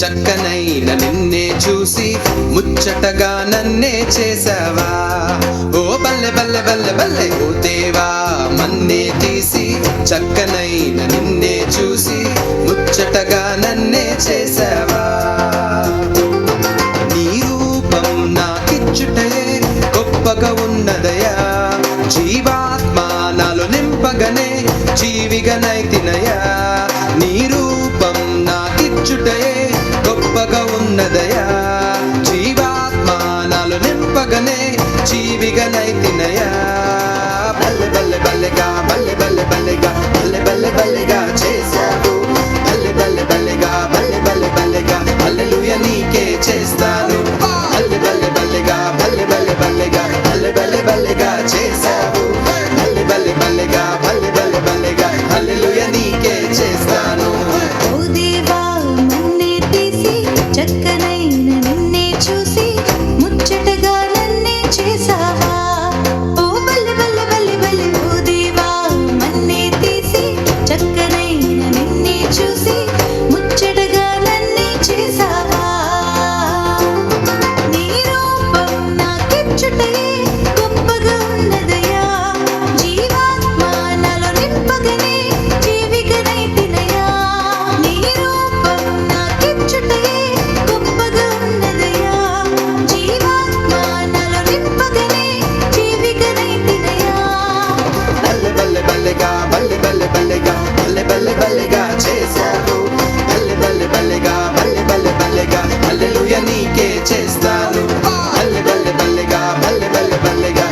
చక్కనైన నిన్నే చూసి ముచ్చటగా నన్నే చేసావా? ఓ బల్లె బల్లె బల్లె బల్లె ఓ దేవా మన్నే తీసి చక్కనైన నిన్నే చూసి ముచ్చటగా నన్నే చేసావా? నీ రూపం నాకిచ్చుటే గొప్పగా ఉన్నదయా? జీవాత్మ నాలో నింపగనే జీవిగనైతినయా నీ రూపం నాకిచ్చుటయే ఉన్నదయా జీవాత్మానాలు నింపగనే జీవిగనైతినయా బల్లె బల్లె బల్లెగా బల్లె బల్లె బల్లెగా బల్లె బల్లె బల్లెగా చేశావు బల్లె బల్లె బల్లెగా బల్లె బల్లె బల్లెగా హల్లెలూయా నీకే చేస్తాను బల్లె బల్లె బల్లెగా బల్లె బల్లె బల్లెగా బల్లె బల్లె బల్లెగా చేశావు బల్లె బల్లె బల్లెగా బల్లె బల్లె బల్లెగా హల్లెలూయా నీకే బల్లెగా చేస్తాను బల్లె బల్లె బల్లెగా బల్లె బల్లె బల్లెగా